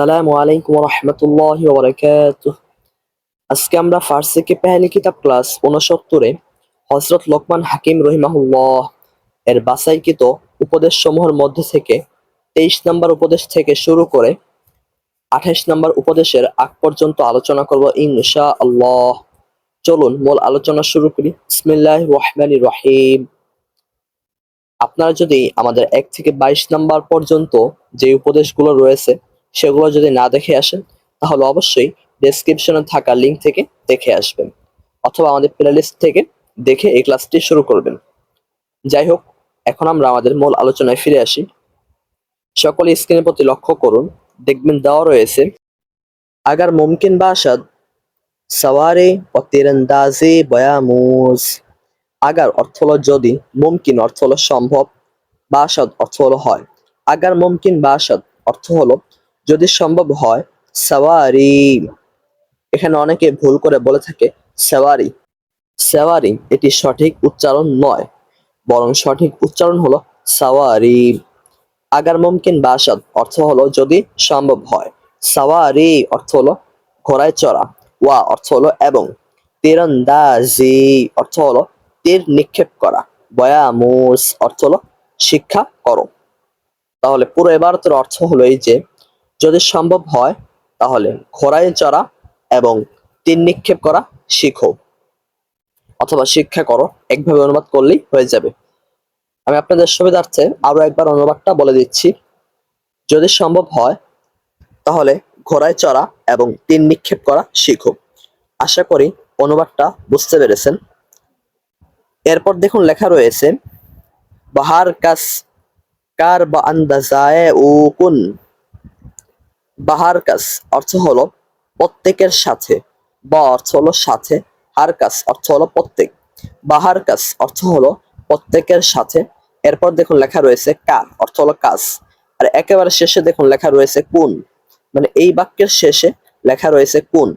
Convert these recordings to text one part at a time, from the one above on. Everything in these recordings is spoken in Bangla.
আসসালামু আলাইকুম রহমতুল্লাহ ওবরাকাত আজকে আমরা ফার্সিকে পেহালি কিতাব ক্লাস উনসত্তরে হজরত লোকমান হাকিম রহিমাহুল্লাহ এর বাসাইকৃত উপদেশ সমূহের মধ্যে থেকে তেইশ নম্বর উপদেশ থেকে শুরু করে আঠাইশ নম্বর উপদেশের আগ পর্যন্ত আলোচনা করব ইনশা আল্লাহ চলুন মূল আলোচনা শুরু করি। বিসমিল্লাহ রহমানি রহিম। আপনারা যদি আমাদের এক থেকে বাইশ নাম্বার পর্যন্ত যে উপদেশগুলো রয়েছে সেগুলো যদি না দেখে আসেন, তাহলে অবশ্যই ডেসক্রিপশনে থাকা লিঙ্ক থেকে দেখে আসবেন, অথবা আমাদের প্লেলিস্ট থেকে দেখে এই ক্লাসটি শুরু করবেন। যাই হোক, এখন আমরা আমাদের মূল আলোচনায় ফিরে আসি। সকলে স্ক্রিনের প্রতি লক্ষ্য করুন, দেখবেন দেওয়া রয়েছে, আগার মুমকিন বাসাদ সওয়ারে ও তীরন্দাজে বয়ামুজ। আগার অর্থ হলো যদি, মুমকিন অর্থ হলো সম্ভব বাসাদ অর্থ হলো হয়। আগার মুমকিন বাসাদ অর্থ হলো যদি সম্ভব হয়, সাওয়ারি। এখানে অনেকে ভুল করে বলে থাকে, সেওয়ারি। সেওয়ারি এটি সঠিক উচ্চারণ নয়, বরং সঠিক উচ্চারণ হলো সাওয়ারি। আগার মুমকিন বাসাদ অর্থ হলো যদি সম্ভব হয়। সাওয়ারি অর্থ হলো ঘোড়ায় চড়া, ওয়া অর্থ হলো এবং। তীরন্দাজি অর্থ হলো তীর নিক্ষেপ করা বয়ামুস অর্থ হলো শিক্ষা করো। তাহলে পুরো এবারতের অর্থ হলো এই যে যদি সম্ভব হয়, তাহলে ঘোড়ায় চড়া এবং তীর নিক্ষেপ করা শিখো। অথবা শিক্ষা করো, একভাবে অনুবাদ করলেই হয়ে যাবে। আমি আপনাদের সুবিধার্থে আরও একবার অনুবাদটা বলে দিচ্ছি। যদি সম্ভব হয়, তাহলে ঘোড়ায় চড়া এবং তীর নিক্ষেপ করা শিখো। আশা করি অনুবাদটা বুঝতে পেরেছেন। এরপর দেখুন লেখা রয়েছে, বাহার কাস কার বা আন্দাজায় উকুন বাহার কাস অর্থ হলো প্রত্যেকের সাথে, বা অর্থ হলো সাথে, হার কাস অর্থ হলো প্রত্যেক। বাহার কাস অর্থ হলো প্রত্যেকের সাথে, এরপর দেখুন লেখা রয়েছে কা, অর্থ হলো কাজ আর একেবারে শেষে দেখুন লেখা রয়েছে কোন। মানে এই বাক্যের শেষে লেখা রয়েছে কোন।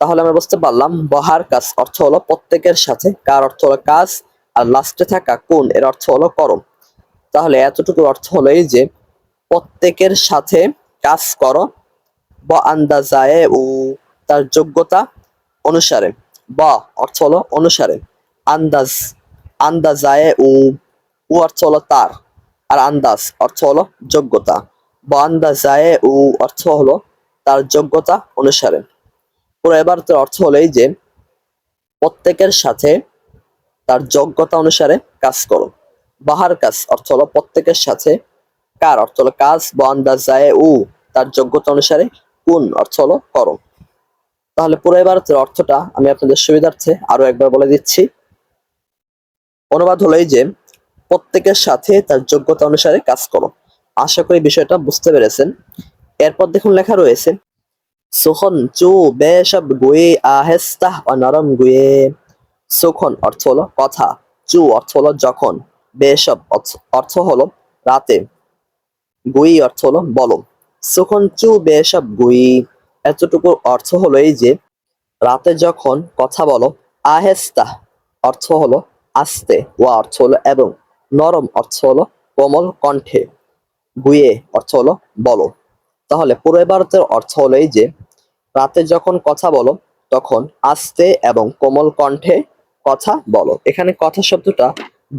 তাহলে আমরা বুঝতে পারলাম বহার কাজ অর্থ হলো প্রত্যেকের সাথে, কার অর্থ হলো কাজ আর লাস্টে থাকা কোন, এর অর্থ হলো করম। তাহলে এতটুকু অর্থ হলো এই যে প্রত্যেকের সাথে কাজ করো। ব আন্দাজায়ে ও তার যোগ্যতা অনুসারে। ব অর্থ হলো অনুসারে। আন্দাজ, আন্দাজায়ে ও উ অর্থ হলো তার। আর আন্দাজ অর্থ হলো যোগ্যতা। ব আন্দাজায়ে ও অর্থ হলো তার যোগ্যতা অনুসারে। পুরো এবার তো অর্থ হলো এই যে, প্রত্যেকের সাথে তার যোগ্যতা অনুসারে কাজ করো। বাহার কাজ অর্থ হলো প্রত্যেকের সাথে কার অর্থ হলো কাজ বন্দা যায় উ, তার যোগ্যতা অনুসারে কোন অর্থ হলো করো তাহলে পুরো এবারতের অর্থটা আমি আপনাদের সুবিধার্থে আরও একবার বলে দিচ্ছি। অনুবাদ হলো এই যে, প্রত্যেকের সাথে তার যোগ্যতা অনুসারে কাজ করো। আশা করি বিষয়টা বুঝতে পেরেছেন। এরপর দেখুন লেখা রয়েছে, সুখন চু বেসব গুয়ে আহেস্তাহ ও নরম গুয়ে। সুখন অর্থ হলো কথা, চু অর্থ হলো যখন বেসব অর্থ হলো রাতে। গুই অর্থ হলো বলো সুখন চু বেসব গুই। এতটুকু অর্থ হলো এই যে, রাতে যখন কথা বলো, আহেস্তা অর্থ হলো আস্তে ওয়া অর্থ হলো এবং, নরম অর্থ হলো কোমল কণ্ঠে, গুয়ে অর্থ হলো বলো। তাহলে পুরো ভারতের অর্থ হলো এই যে, রাতে যখন কথা বলো, তখন আস্তে এবং কোমল কণ্ঠে কথা বলো। এখানে কথা শব্দটা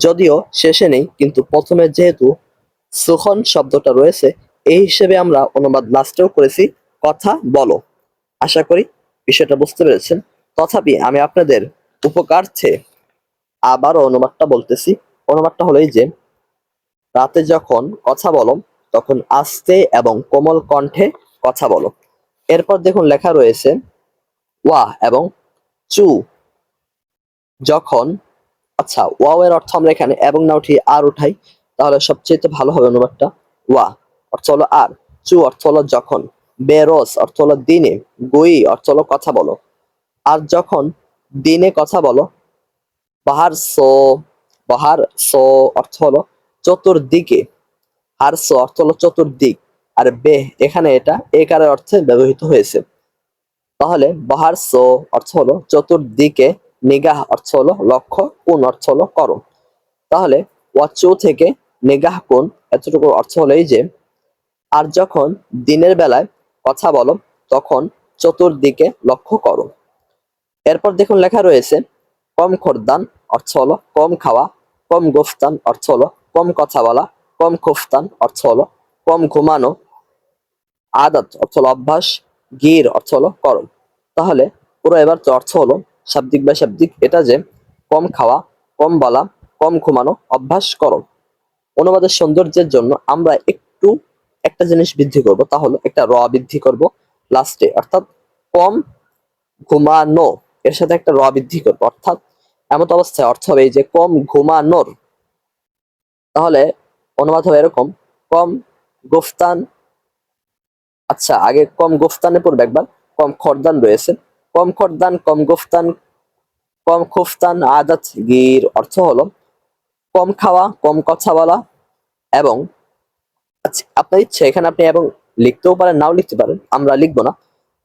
যদিও শেষে নেই, কিন্তু প্রথমে যেহেতু সুখন শব্দটা রয়েছে। এই হিসেবে আমরা অনুবাদ লাস্টেও করেছি, কথা বলো। আশা করি বিষয়টা বুঝতে পেরেছেন। তথাপি আমি আপনাদের উপকার্থে আবারও অনুবাদটা বলতেছি। অনুবাদটা হলো এই যে, রাতে যখন কথা বলো, তখন আস্তে এবং কোমল কণ্ঠে কথা বলো। এরপর দেখুন লেখা রয়েছে, ওয়া এবং চু। যখন আচ্ছা ওয়াও এর অর্থ আমরা এখানে এবং না উঠিয়ে আর উঠাই। তাহলে সবচেয়ে ভালো হবে অনুবাদটা। ওয়া, অর্থ হলো আর, চু অর্থ হলো যখন বেরোস অর্থ হলো দিনে, গুই অর্থ হলো কথা বলো। আর যখন দিনে কথা বলো, বাহার সো বাহার সো অর্থ হলো চতুর্দিকে আর সো অর্থ হলো চতুর্দিক, আর বে এখানে এটা একারের অর্থে ব্যবহৃত হয়েছে। তাহলে বাহার সো অর্থ হলো চতুর্দিকে, নিগাহ অর্থ হলো লক্ষ্য, কোন অর্থ হলো করো তাহলে ওয়াচু থেকে নিগাহ কোন? এতটুকু অর্থ হলো এই যে, আর যখন দিনের বেলায় কথা বলো, তখন চতুর্দিকে লক্ষ্য করো। এরপর দেখুন লেখা রয়েছে, কম খোরদান অর্থ হলো কম খাওয়া, কম গোফতান অর্থ হলো কম কথা বলা, কম খুফতান অর্থ হলো কম ঘুমানো, আদাত অর্থ হলো অভ্যাস, গির অর্থ হলো করম তাহলে পুরো এবার তো অর্থ হলো শাব্দিক বা শাব্দিক, এটা যে কম খাওয়া, কম বলা, কম ঘুমানো, অভ্যাস করো অনুবাদের সৌন্দর্যের জন্য আমরা একটু একটা জিনিস বৃদ্ধি করব, তা হলো একটা র বৃদ্ধি করব লাস্টে অর্থাৎ কম ঘুমানো, এর সাথে একটা র বৃদ্ধি করব, অর্থাৎ এমন অবস্থায় অর্থ হবে যে কম ঘুমানোর। তাহলে অনুবাদ হবে এরকম, কম গোফতান আচ্ছা আগে কম গোফতানে পড়বে একবার, কম খরদান রয়েছে, কম খরদান, কম গোফতান, কম খুফতান আদাত গির, অর্থ হলো কম খাওয়া, কম কথা বলা এবং আচ্ছা আপনার ইচ্ছে এখানে আপনি এবং লিখতেও পারেন, নাও লিখতে পারেন, আমরা লিখব না।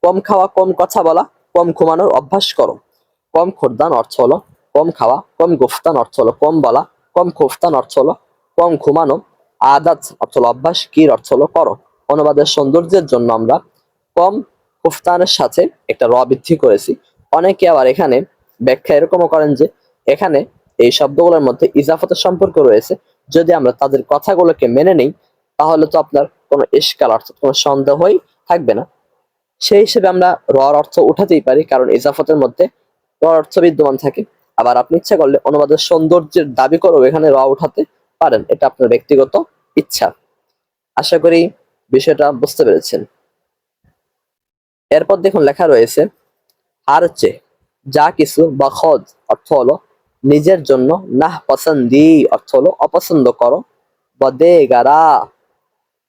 কম খাওয়া, কম কথা বলা, কম ঘুমানোর অভ্যাস করো। কম খোরদান অর্থ হলো কম খাওয়া, কম গুফতান অর্থ হলো কম বলা, কম খুফতান অর্থ হলো কম ঘুমানো। আদাত অর্থ হলো অভ্যাস, কির অর্থ হলো করো। অনুবাদের সৌন্দর্যের জন্য আমরা কম কুফতানের সাথে একটা র বৃদ্ধি করেছি। অনেকে আবার এখানে ব্যাখ্যা এরকমও করেন যে এখানে এই শব্দগুলোর মধ্যে ইজাফতের সম্পর্ক রয়েছে। যদি আমরা তাদের কথাগুলোকে মেনে নিই, তাহলে তো আপনার কোনো ইস্কাল অর্থাৎ কোনো সন্দেহই থাকবে না। সেই হিসেবে আমরা রর অর্থ উঠাতেই পারি, কারণ ইজাফতের মধ্যে রর অর্থ বিদ্যমান থাকে। আবার আপনি ইচ্ছা করলে অনুবাদের সৌন্দর্যের দাবি করেও এখানে র উঠাতে পারেন, এটা আপনার ব্যক্তিগত ইচ্ছা। আশা করি বিষয়টা বুঝতে পেরেছেন। এরপর দেখুন লেখা রয়েছে আর চে যা কিছু বা খদ, অর্থ হলো নিজের জন্য নাহ পছন্দি, অর্থ হলো অপছন্দ করো। বা দে গারা,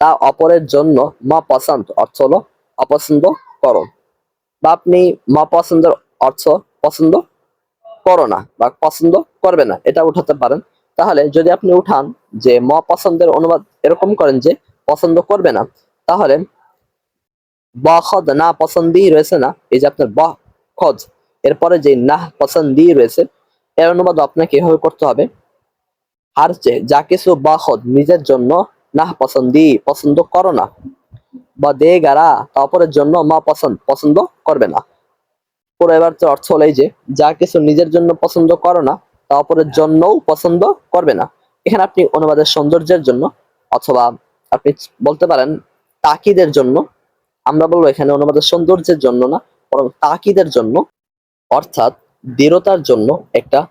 তা অপরের জন্য মা পছন্দ, অর্থ হলো অপছন্দ করো। বা আপনি মা পছন্দের অর্থ পছন্দ করো না বা পছন্দ করবে না, এটা উঠাতে পারেন। তাহলে যদি আপনি উঠান যে ম পছন্দের অনুবাদ এরকম করেন যে পছন্দ করবে না, তাহলে ব খদ না পছন্দই রয়েছে না, এই যে আপনার ব খদ, এরপরে যে না পছন্দি রয়েছে এর অনুবাদ আপনাকে এভাবে করতে হবে। আর যে কিছু বা খদ নিজের জন্য না পছন্দি, পছন্দ করো না। বা দে গারা, তা অপরের জন্য মা পছন্দ পছন্দ করবে না। পুরো এবার তো অর্থ হলো যে, যা কিছু নিজের জন্য পছন্দ করো না, তা অপরের জন্যও পছন্দ করবে না। এখানে আপনি অনুবাদের সৌন্দর্যের জন্য অথবা আপনি বলতে পারেন তাকিদের জন্য, আমরা বলব এখানে অনুবাদের সৌন্দর্যের জন্য না, বরং তাকিদের জন্য, অর্থাৎ দৃঢ়তার জন্য একটা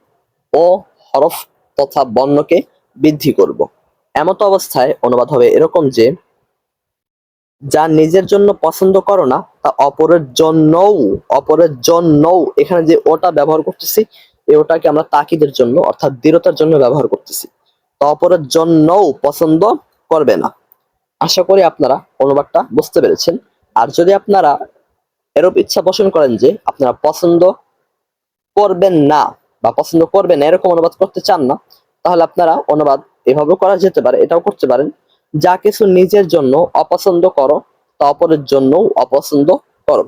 অ হরফ তথা বর্ণকে বৃদ্ধি করব। এমত অবস্থায় অনুবাদ হবে এরকম যে, যা নিজের জন্য পছন্দ করো না, তা অপরের জন্যও অপরের জন্যও। এখানে যে ওটা ব্যবহার করতেছি এই ওটাকে আমরা তাকিদের জন্য, অর্থাৎ দৃঢ়তার জন্য ব্যবহার করতেছি। তা অপরের জন্যও পছন্দ করবে না। আশা করি আপনারা অনুবাদটা বুঝতে পেরেছেন। আর যদি আপনারা এরূপ ইচ্ছা পোষণ করেন যে, আপনারা পছন্দ করবেন না বা পছন্দ করবেন এরকম অনুবাদ করতে চান না, তাহলে আপনারা অনুবাদ এভাবে করা যেতে পারে, এটাও করতে পারেন। যা কিছু নিজের জন্য অপছন্দ করো, তা অপরের জন্যও অপছন্দ করো।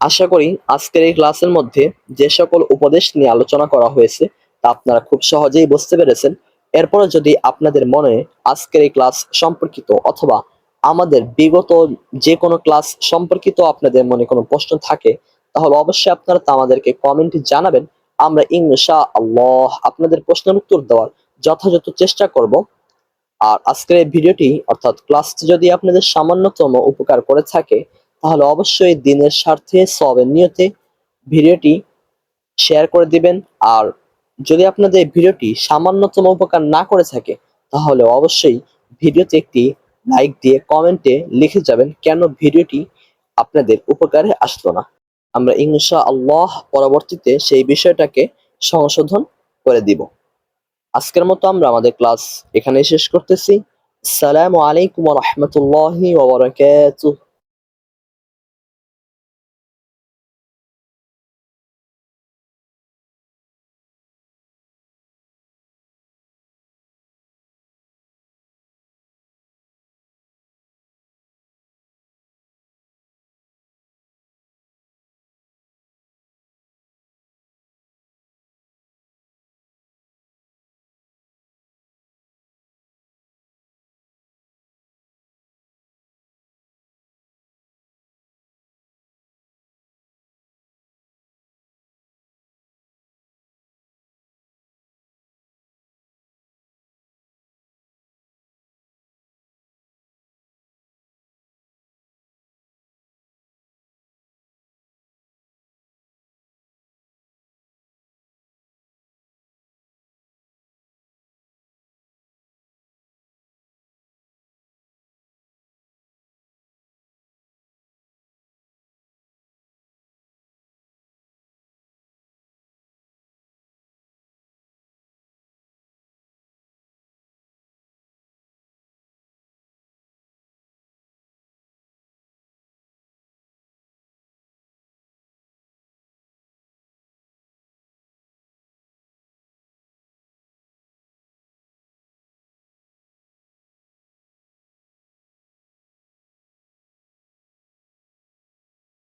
আশা করি আজকের এই ক্লাসের মধ্যে যে সকল উপদেশ নিয়ে আলোচনা করা হয়েছে, তা আপনারা খুব সহজেই বুঝতে পেরেছেন। এরপরে যদি আপনাদের মনে আজকের এই ক্লাস সম্পর্কিত অথবা আমাদের বিগত যে কোনো ক্লাস সম্পর্কিত আপনাদের মনে কোনো প্রশ্ন থাকে তাহলে অবশ্যই আপনারা তা আমাদেরকে কমেন্টে জানাবেন। আমরা ইনশা আল্লাহ আপনাদের প্রশ্নের উত্তর দেওয়ার যথাযথ চেষ্টা করব। আর আজকের এই ভিডিওটি, অর্থাৎ ক্লাসটি যদি আপনাদের সামান্যতম উপকার করে থাকে, তাহলে অবশ্যই দিনের স্বার্থে, সবের নিয়তে ভিডিওটি শেয়ার করে দিবেন। আর যদি আপনাদের ভিডিওটি সামান্যতম উপকার না করে থাকে, তাহলে অবশ্যই ভিডিওতে একটি লাইক দিয়ে কমেন্টে লিখে যাবেন কেন ভিডিওটি আপনাদের উপকারে আসলো না। আমরা ইংশা আল্লাহ পরবর্তীতে সেই বিষয়টাকে সংশোধন করে দিব। আজকের মতো আমরা আমাদের ক্লাস এখানে শেষ করতেছি। সালামু আলাইকুম রহমতুল্লাহ ওবরাকাতুহ